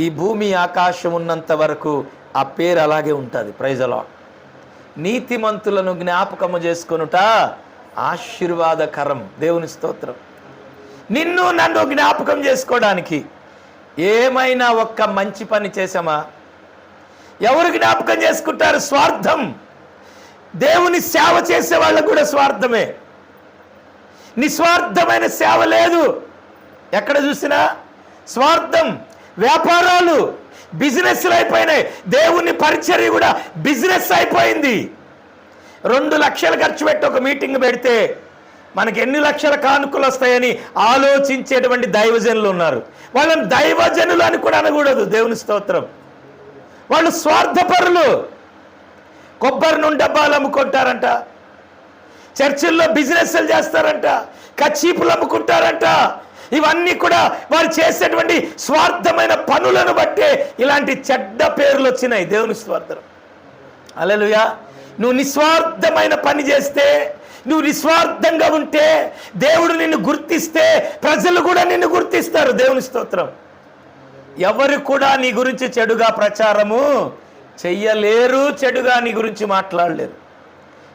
ఈ భూమి ఆకాశం ఉన్నంత వరకు ఆ పేరు అలాగే ఉంటుంది. ప్రైజలో నీతిమంతులను జ్ఞాపకము చేసుకొనుట ఆశీర్వాదకరం. దేవుని స్తోత్రం. నిన్ను నన్ను జ్ఞాపకం చేసుకోవడానికి ఏమైనా ఒక్క మంచి పని చేసామా ఎవరు జ్ఞాపకం చేసుకుంటారు? స్వార్థం. దేవుని సేవ చేసే వాళ్ళకు కూడా స్వార్థమే. నిస్వార్థమైన సేవ లేదు. ఎక్కడ చూసినా? స్వార్థం. వ్యాపారాలు బిజినెస్లు అయిపోయినాయి. దేవుని పరిచర్య కూడా బిజినెస్ అయిపోయింది. రెండు లక్షలు ఖర్చు పెట్టి ఒక మీటింగ్ పెడితే మనకి ఎన్ని లక్షల కానుకలు వస్తాయని ఆలోచించేటువంటి దైవజనులు ఉన్నారు. వాళ్ళని దైవజనులు అని కూడా అనకూడదు. దేవుని స్తోత్రం. వాళ్ళు స్వార్థపరులు. కొబ్బరి నుండి డబ్బాలు అమ్ముకుంటారంట. చర్చిల్లో బిజినెస్లు చేస్తారంట. కచ్చీపులు అమ్ముకుంటారంట. ఇవన్నీ కూడా వారు చేసేటువంటి స్వార్థమైన పనులను బట్టే ఇలాంటి చెడ్డ పేర్లు వచ్చినాయి దేవుని స్వార్థం. అలలుయా నువ్వు నిస్వార్థమైన పని చేస్తే నువ్వు నిస్వార్థంగా ఉంటే దేవుడు నిన్ను గుర్తిస్తే ప్రజలు కూడా నిన్ను గుర్తిస్తారు దేవుని స్తోత్రం. ఎవరు కూడా నీ గురించి చెడుగా ప్రచారము చెయ్యలేరు చెడుగా నీ గురించి మాట్లాడలేరు.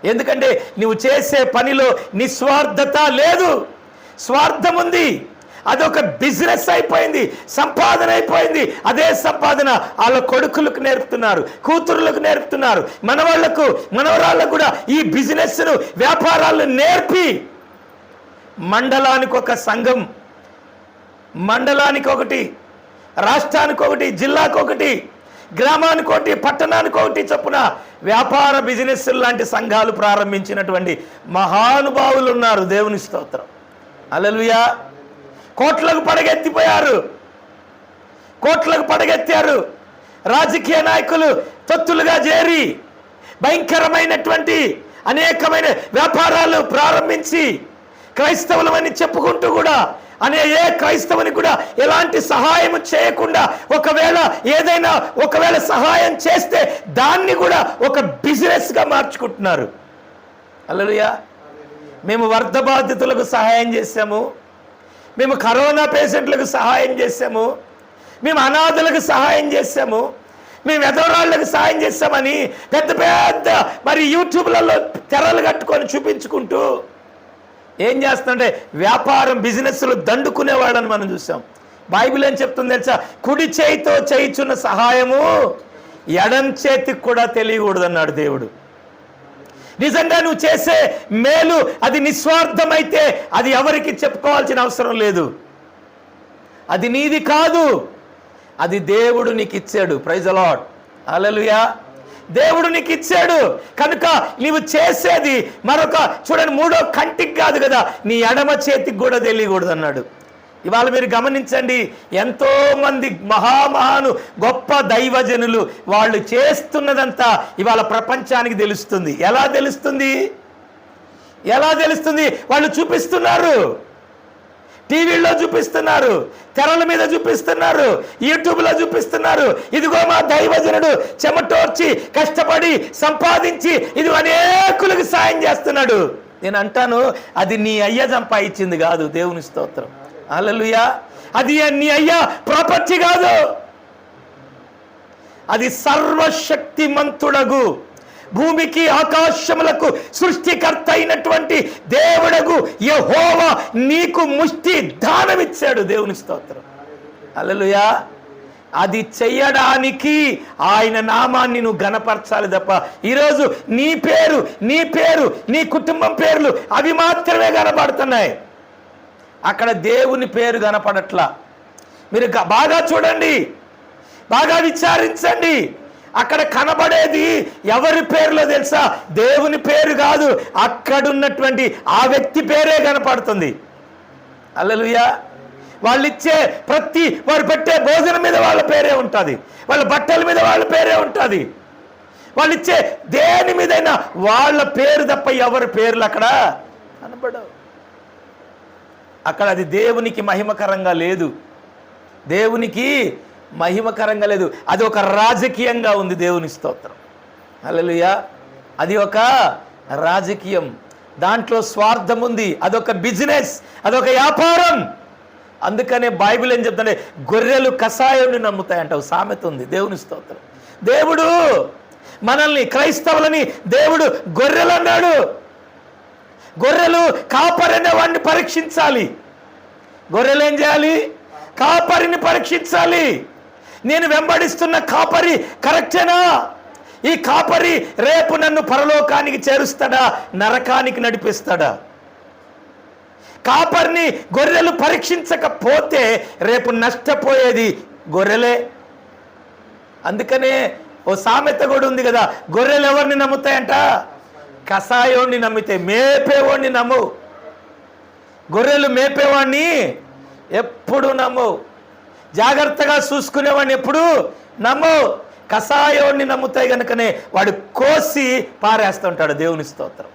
ఎందుకంటే నువ్వు చేసే పనిలో నిస్వార్థత లేదు స్వార్థం ఉంది అదొక బిజినెస్ అయిపోయింది సంపాదన అయిపోయింది. అదే సంపాదన వాళ్ళ కొడుకులకు నేర్పుతున్నారు కూతురులకు నేర్పుతున్నారు. మనవాళ్ళకు మనవరాళ్ళకు కూడా ఈ బిజినెస్ను వ్యాపారాలను నేర్పి. మండలానికి ఒక సంఘం మండలానికి ఒకటి రాష్ట్రానికి ఒకటి జిల్లాకు ఒకటి గ్రామానికి ఒకటి పట్టణానికి ఒకటి చొప్పున వ్యాపార బిజినెస్ లాంటి సంఘాలు ప్రారంభించినటువంటి మహానుభావులు ఉన్నారు. దేవుని స్తోత్రం. అలలుయా కోట్లకు పడగెత్తిపోయారు. కోట్లకు పడగెత్తారు. రాజకీయ నాయకులు తొత్తులుగా చేరి భయంకరమైనటువంటి అనేకమైన వ్యాపారాలు ప్రారంభించి క్రైస్తవులమని చెప్పుకుంటూ కూడా అనే ఏ క్రైస్తవుని కూడా ఎలాంటి సహాయం చేయకుండా ఒకవేళ ఏదైనా ఒకవేళ సహాయం చేస్తే దాన్ని కూడా ఒక బిజినెస్గా మార్చుకుంటున్నారు. అల్లరియా మేము వర్ధ బాధితులకు సహాయం చేశాము. మేము కరోనా పేషెంట్లకు సహాయం చేశాము. మేము అనాథులకు సహాయం చేశాము. మేము ఎదవరాళ్ళకు సహాయం చేస్తామని పెద్ద పెద్ద మరి యూట్యూబ్లలో తెరలు కట్టుకొని చూపించుకుంటూ ఏం చేస్తుంటే వ్యాపారం బిజినెస్లు దండుకునేవాడని మనం చూసాం. బైబిల్ ఏం చెప్తుంది తెలుసా? కుడి చేయితో చేయిచున్న సహాయము ఎడం చేతికి కూడా తెలియకూడదు అన్నాడు దేవుడు. నిజంగా నువ్వు చేసే మేలు అది నిస్వార్థమైతే అది ఎవరికి చెప్పుకోవాల్సిన అవసరం లేదు. అది నీది కాదు. అది దేవుడు నీకు ఇచ్చాడు ప్రైజ్ అలాడ్ అలలుయా దేవుడు నీకు ఇచ్చాడు కనుక నీవు చేసేది మరొక చూడండి మూడో కంటికి కాదు కదా నీ ఎడమ చేతికి కూడా తెలియకూడదు అన్నాడు ఇవాళ మీరు గమనించండి ఎంతో మంది మహామహాను గొప్ప దైవజనులు వాళ్ళు చేస్తున్నదంతా ఇవాళ ప్రపంచానికి తెలుస్తుంది. ఎలా తెలుస్తుంది? ఎలా తెలుస్తుంది? వాళ్ళు చూపిస్తున్నారు. టీవీల్లో చూపిస్తున్నారు తెరల మీద చూపిస్తున్నారు యూట్యూబ్లో చూపిస్తున్నారు. ఇదిగో మా దైవజనుడు చెమటోర్చి కష్టపడి సంపాదించి ఇది అనేకులకు సాయం చేస్తున్నాడు. నేను అంటాను అది నీ అయ్య సంపాదించింది కాదు దేవుని స్తోత్రం. అలలుయా అది నీ అయ్యా ప్రాపర్టీ కాదు. అది సర్వశక్తిమంతుడగు భూమికి ఆకాశములకు సృష్టికర్త అయినటువంటి దేవుడగు యహోవా నీకు ముష్టి దానమిచ్చాడు దేవుని స్తోత్రం. అలలుయా అది చెయ్యడానికి ఆయన నామాన్ని నువ్వు గనపరచాలి తప్ప ఈరోజు నీ పేరు నీ పేరు నీ కుటుంబం పేర్లు అవి మాత్రమే కనబడుతున్నాయి. అక్కడ దేవుని పేరు కనపడట్లా. మీరు బాగా చూడండి. బాగా విచారించండి. అక్కడ కనబడేది ఎవరి పేరులో తెలుసా? దేవుని పేరు కాదు అక్కడున్నటువంటి ఆ వ్యక్తి పేరే కనపడుతుంది. అల్లలుయా. వాళ్ళు ఇచ్చే ప్రతి వారు పెట్టే భోజనం మీద వాళ్ళ పేరే ఉంటుంది. వాళ్ళ బట్టల మీద వాళ్ళ పేరే ఉంటుంది. వాళ్ళు ఇచ్చే దేని మీదైనా వాళ్ళ పేరు తప్ప ఎవరి పేర్లు అక్కడ కనబడవు. అక్కడ అది దేవునికి మహిమకరంగా లేదు. దేవునికి మహిమకరంగా లేదు. అది ఒక రాజకీయంగా ఉంది దేవుని స్తోత్రం. అలలుయా అది ఒక రాజకీయం. దాంట్లో స్వార్థం ఉంది. అదొక బిజినెస్. అదొక వ్యాపారం. అందుకనే బైబిల్ ఏం చెప్తాంటే గొర్రెలు కషాయంని నమ్ముతాయంట. ఒక సామెత ఉంది. దేవుని స్తోత్రం. దేవుడు మనల్ని క్రైస్తవులని దేవుడు గొర్రెలు అన్నాడు గొర్రెలు కాపరనే వాడిని పరీక్షించాలి. గొర్రెలు ఏం చేయాలి? కాపరిని పరీక్షించాలి. నేను వెంబడిస్తున్న కాపరి కరెక్టేనా? ఈ కాపరి రేపు నన్ను పరలోకానికి చేరుస్తాడా? నరకానికి నడిపిస్తాడా? కాపరిని గొర్రెలు పరీక్షించకపోతే రేపు నష్టపోయేది గొర్రెలే. అందుకనే ఓ సామెత కూడా ఉంది కదా గొర్రెలు ఎవరిని నమ్ముతాయంట? కషాయోడిని నమ్మితే మేపేవాడిని నమ్ము. గొర్రెలు మేపేవాడిని ఎప్పుడు నమ్ము. జాగ్రత్తగా చూసుకునేవాడిని ఎప్పుడు నమ్ము. కషాయోడిని నమ్ముతాయి కనుకనే వాడు కోసి పారేస్తుంటాడు దేవుని స్తోత్రం.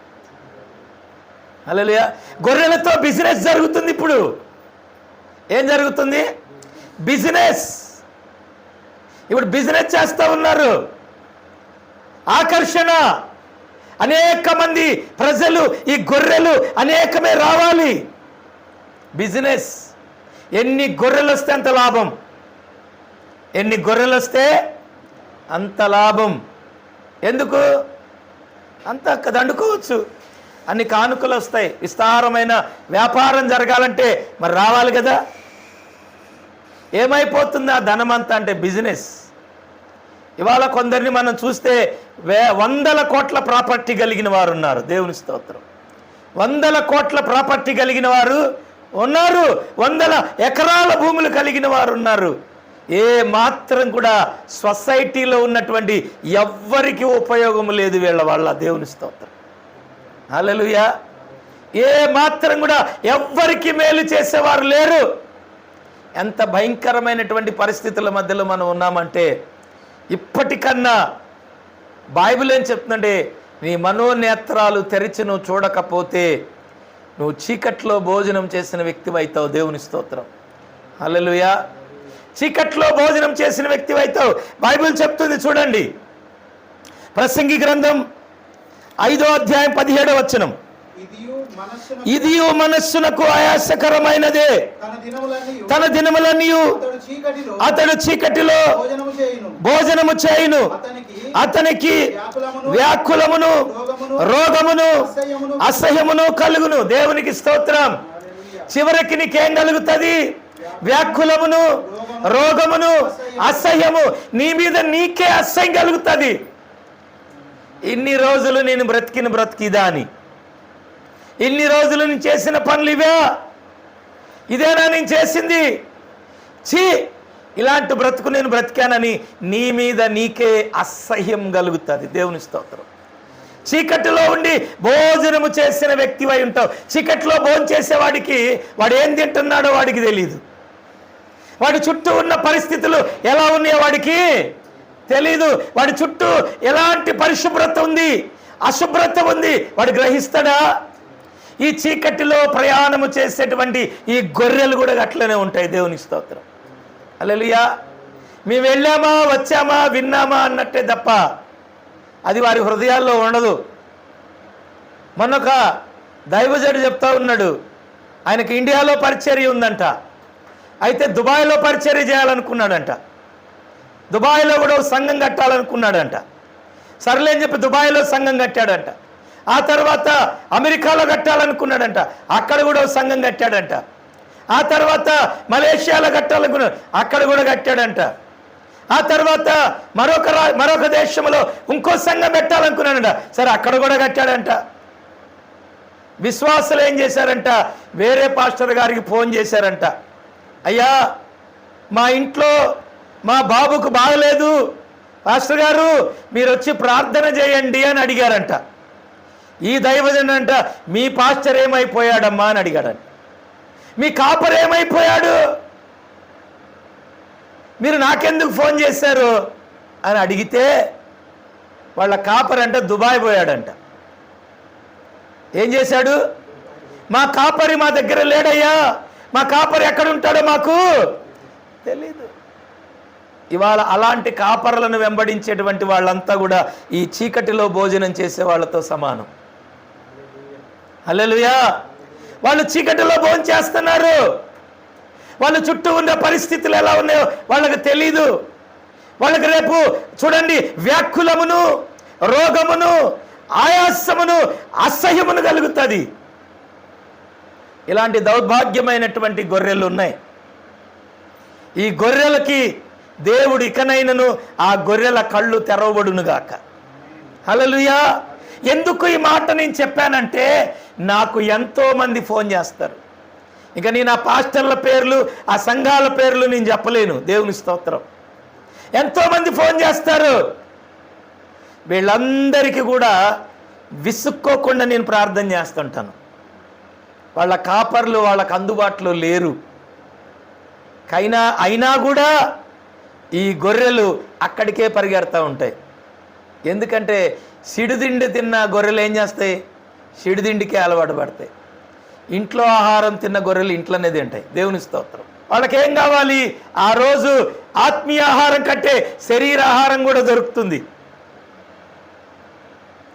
అలలియా గొర్రెలతో బిజినెస్ జరుగుతుంది ఇప్పుడు. ఏం జరుగుతుంది? బిజినెస్. ఇప్పుడు బిజినెస్ చేస్తూ ఉన్నారు. ఆకర్షణ. అనేక మంది ప్రజలు ఈ గొర్రెలు అనేకమే రావాలి. బిజినెస్. ఎన్ని గొర్రెలు వస్తే అంత లాభం? ఎన్ని గొర్రెలు వస్తే అంత లాభం? ఎందుకు? అంత దండుకోవచ్చు. అన్ని కానుకలు వస్తాయి విస్తారమైన వ్యాపారం జరగాలంటే మరి రావాలి కదా. ఏమైపోతుంది ఆ ధనం అంతా అంటే బిజినెస్. ఇవాళ కొందరిని మనం చూస్తే వే వందల కోట్ల ప్రాపర్టీ కలిగిన వారు ఉన్నారు. దేవుని స్తోత్రం. వందల కోట్ల ప్రాపర్టీ కలిగిన వారు ఉన్నారు. వందల ఎకరాల భూములు కలిగిన వారు ఉన్నారు. ఏ మాత్రం కూడా సొసైటీలో ఉన్నటువంటి ఎవ్వరికి ఉపయోగం లేదు వీళ్ళ వాళ్ళ దేవుని స్తోత్రం. అలలుయా ఏ మాత్రం కూడా ఎవ్వరికి మేలు చేసేవారు లేరు. ఎంత భయంకరమైనటువంటి పరిస్థితుల మధ్యలో మనం ఉన్నామంటే ఇప్పటికన్నా బైబిల్ ఏం చెప్తుందంటే నీ మనోనేత్రాలు తెరిచి నువ్వు చూడకపోతే నువ్వు చీకట్లో భోజనం చేసిన వ్యక్తి అవుతావు దేవుని స్తోత్రం. హల్లెలూయా. చీకట్లో భోజనం చేసిన వ్యక్తి అవుతావు. బైబిల్ చెప్తుంది చూడండి. ప్రసంగి గ్రంథం ఐదో అధ్యాయం పదిహేడో వచనం. ఇదియు మనస్సును ఇది మనస్సునకు ఆయాసకరమైనదే. తన దినములన్నీ అతడు చీకటిలో భోజనము చేయును. అతనికి వ్యాకులమును రోగమును అసహ్యమును అసహ్యమును కలుగును. దేవునికి స్తోత్రం. చివరికి నీకేం కలుగుతుంది? వ్యాకులమును రోగమును అసహ్యము. నీ మీద నీకే అసహ్యం కలుగుతుంది. ఇన్ని రోజులు నేను బ్రతికిన బ్రతికిదా అని ఇన్ని రోజులు నేను చేసిన పనులు ఇవే. ఇదేనా నేను చేసింది? ఛీ! ఇలాంటి బ్రతుకు నేను బ్రతికానని నీ మీద నీకే అసహ్యం కలుగుతుంది. దేవుని స్తోత్రం. చీకటిలో ఉండి భోజనము చేసిన వ్యక్తివై ఉంటావు. చీకటిలో భోజనం చేసేవాడికి వాడు ఏం తింటున్నాడో వాడికి తెలియదు వాడి చుట్టూ ఉన్న పరిస్థితులు ఎలా ఉన్నాయో వాడికి తెలీదు. వాడి చుట్టూ ఎలాంటి పరిశుభ్రత ఉంది? అశుభ్రత ఉంది. వాడు గ్రహిస్తాడా? ఈ చీకటిలో ప్రయాణము చేసేటువంటి ఈ గొర్రెలు కూడా అట్లనే ఉంటాయి. దేవుని స్తోత్రం. అల్లెలుయా మేము వెళ్ళామా వచ్చామా విన్నామా అన్నట్టే తప్ప అది వారి హృదయాల్లో ఉండదు. మొన్నొక దైవజడు చెప్తా ఉన్నాడు ఆయనకి ఇండియాలో పరిచర్య ఉందంట. అయితే దుబాయ్లో పరిచర్య చేయాలనుకున్నాడంట. దుబాయ్లో కూడా సంఘం కట్టాలనుకున్నాడంట. సర్లేని చెప్పి దుబాయ్లో సంఘం కట్టాడంట. ఆ తర్వాత అమెరికాలో కట్టాలనుకున్నాడంట. అక్కడ కూడా సంఘం కట్టాడంట. ఆ తర్వాత మలేషియాలో కట్టాలనుకున్నాడు. అక్కడ కూడా కట్టాడంట. ఆ తర్వాత మరొక రా మరొక దేశంలో ఇంకో సంఘం పెట్టాలనుకున్నాడంట. సరే అక్కడ కూడా కట్టాడంట. విశ్వాసులు ఏం చేశారంట? వేరే పాస్టర్ గారికి ఫోన్ చేశారంట. అయ్యా మా ఇంట్లో మా బాబుకు బాగలేదు. పాస్టర్ గారు మీరు వచ్చి ప్రార్థన చేయండి అని అడిగారంట. ఈ దైవజన్ అంట మీ పాస్టర్ ఏమైపోయాడమ్మా? అని అడిగాడంట. మీ కాపర్ ఏమైపోయాడు? మీరు నాకెందుకు ఫోన్ చేశారు? అని అడిగితే వాళ్ళ కాపర్ అంట దుబాయ్ పోయాడంట. ఏం చేశాడు? మా కాపరి మా దగ్గర లేడయ్యా. మా కాపరి ఎక్కడ ఉంటాడో మాకు తెలీదు. ఇవాళ అలాంటి కాపర్లను వెంబడించేటువంటి వాళ్ళంతా కూడా ఈ చీకటిలో భోజనం చేసే వాళ్ళతో సమానం. అల్లెలుయా వాళ్ళు చీకటిలో భోజనం చేస్తున్నారు వాళ్ళ చుట్టూ ఉన్న పరిస్థితులు ఎలా ఉన్నాయో వాళ్ళకి తెలీదు. వాళ్ళకి రేపు చూడండి వ్యాకులమును రోగమును ఆయాసమును అసహ్యమును కలుగుతుంది. ఇలాంటి దౌర్భాగ్యమైనటువంటి గొర్రెలు ఉన్నాయి. ఈ గొర్రెలకి దేవుడు ఇకనైనను ఆ గొర్రెల కళ్ళు తెరవబడునుగాక. హలలుయా ఎందుకు ఈ మాట నేను చెప్పానంటే నాకు ఎంతో మంది ఫోన్ చేస్తారు. ఇంకా నేను ఆ పాస్టర్ల పేర్లు ఆ సంఘాల పేర్లు నేను చెప్పలేను. దేవుని స్తోత్రం. ఎంతోమంది ఫోన్ చేస్తారు. వీళ్ళందరికీ కూడా విసుక్కోకుండా నేను ప్రార్థన చేస్తుంటాను. వాళ్ళ కాపర్లు వాళ్ళకు అందుబాటులో లేరు. కైనా అయినా కూడా ఈ గొర్రెలు అక్కడికే పరిగెడతా ఉంటాయి. ఎందుకంటే సిడిదిండి తిన్న గొర్రెలు ఏం చేస్తాయి? సిడిదిండికే అలవాటు పడతాయి. ఇంట్లో ఆహారం తిన్న గొర్రెలు ఇంట్లోనే తింటాయి. దేవుని స్తోత్రం. వాళ్ళకి ఏం కావాలి? ఆ రోజు ఆత్మీయ ఆహారం కంటే శరీర ఆహారం కూడా దొరుకుతుంది.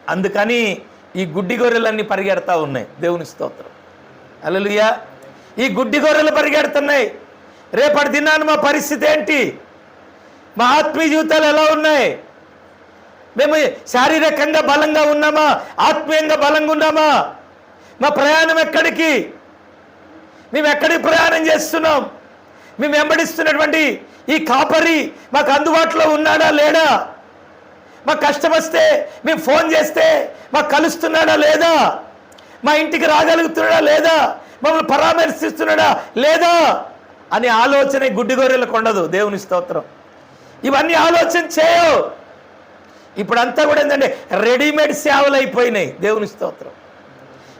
అందుకని ఈ గుడ్డి గొర్రెలన్నీ పరిగెడతా ఉన్నాయి. దేవుని స్తోత్రం. అలలుయా ఈ గుడ్డి గొర్రెలు పరిగెడుతున్నాయి. రేపటి దినాన్ని మా పరిస్థితి ఏంటి? మా ఆత్మీయ జీవితాలు ఎలా ఉన్నాయి? మేము శారీరకంగా బలంగా ఉన్నామా? ఆత్మీయంగా బలంగా ఉన్నామా? మా ప్రయాణం ఎక్కడికి? మేము ఎక్కడికి ప్రయాణం చేస్తున్నాం? మేము వెంబడిస్తున్నటువంటి ఈ కాపరి మాకు అందుబాటులో ఉన్నాడా లేడా? మాకు కష్టం వస్తే మేము ఫోన్ చేస్తే మాకు కలుస్తున్నాడా లేదా? మా ఇంటికి రాగలుగుతున్నాడా లేదా? మమ్మల్ని పరామర్శిస్తున్నాడా లేదా? అనే ఆలోచన గుడ్డి గొర్రెలకు ఉండదు దేవుని స్తోత్రం. ఇవన్నీ ఆలోచన చేయవు. ఇప్పుడంతా కూడా ఏంటంటే రెడీమేడ్ సేవలు అయిపోయినాయి. దేవుని స్తోత్రం.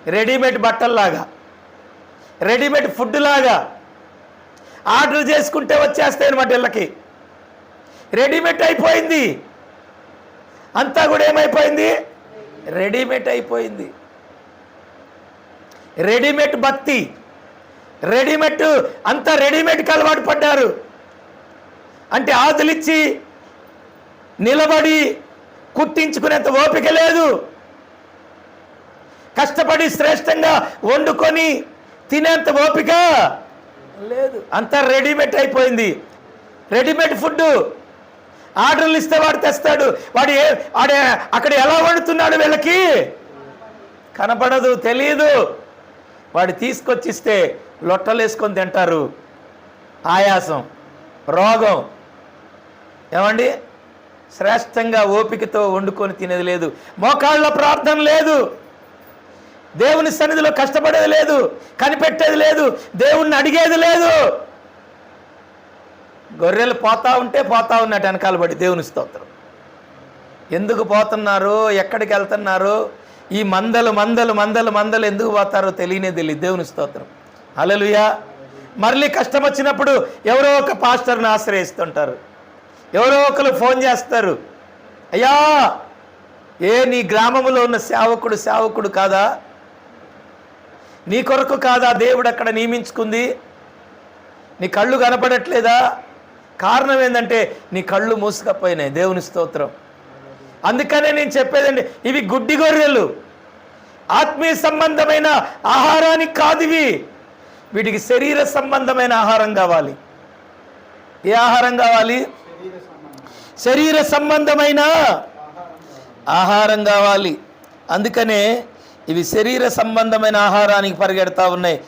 రెడీమేడ్ బట్టల్లాగా రెడీమేడ్ ఫుడ్ లాగా ఆర్డర్ చేసుకుంటే వచ్చేస్తాయి అనమాట ఇళ్ళకి. రెడీమేడ్ అయిపోయింది. అంతా కూడా ఏమైపోయింది? రెడీమేడ్ అయిపోయింది. రెడీమేడ్ భక్తి రెడీమేడ్ అంతా రెడీమేడ్కి అలవాటు పడ్డారు. అంటే ఆదులిచ్చి నిలబడి కుట్టించుకునేంత ఓపిక లేదు. కష్టపడి శ్రేష్టంగా వండుకొని తినేంత ఓపిక లేదు. అంతా రెడీమేడ్ అయిపోయింది. Readymade food. ఆర్డర్లు ఇస్తే వాడు తెస్తాడు. వాడు ఏ వాడు అక్కడ ఎలా వండుతున్నాడు వీళ్ళకి? కనపడదు తెలియదు వాడు తీసుకొచ్చిస్తే లొట్టలేసుకొని తింటారు. ఆయాసం రోగం. ఏమండి? శ్రేష్టంగా ఓపికతో వండుకొని తినేది లేదు. మోకాళ్ళ ప్రార్థన లేదు. దేవుని సన్నిధిలో కష్టపడేది లేదు. కనిపెట్టేది లేదు. దేవుణ్ణి అడిగేది లేదు. గొర్రెలు పోతా ఉంటే పోతా ఉన్నట్టు వెనకాల పడి దేవుని స్తోత్రం. ఎందుకు పోతున్నారు ఎక్కడికి వెళ్తున్నారు ఈ మందలు మందలు మందలు మందలు ఎందుకు పోతారో తెలియనే తెలియదు దేవుని స్తోత్రం. అలలుయా మళ్ళీ కష్టం వచ్చినప్పుడు ఎవరో ఒక పాస్టర్ని ఆశ్రయిస్తుంటారు. ఎవరో ఒకరు ఫోన్ చేస్తారు. అయ్యా ఏ నీ గ్రామంలో ఉన్న సేవకుడు సేవకుడు కాదా? నీ కొరకు కాదా దేవుడు అక్కడ నియమించుకుంది? నీ కళ్ళు కనపడట్లేదా? కారణం ఏంటంటే నీ కళ్ళు మూసుకపోయినాయి. దేవుని స్తోత్రం. అందుకనే నేను చెప్పేదండి ఇవి గుడ్డి గొర్రెలు. ఆత్మీయ సంబంధమైన ఆహారానికి కాదు ఇవి. వీటికి శరీర సంబంధమైన ఆహారం కావాలి. ఏ ఆహారం కావాలి? శరీర సంబంధమైన ఆహారం కావాలి. అందుకనే ఇవి శరీర సంబంధమైన ఆహారానికి పరిగెడతా ఉన్నాయి.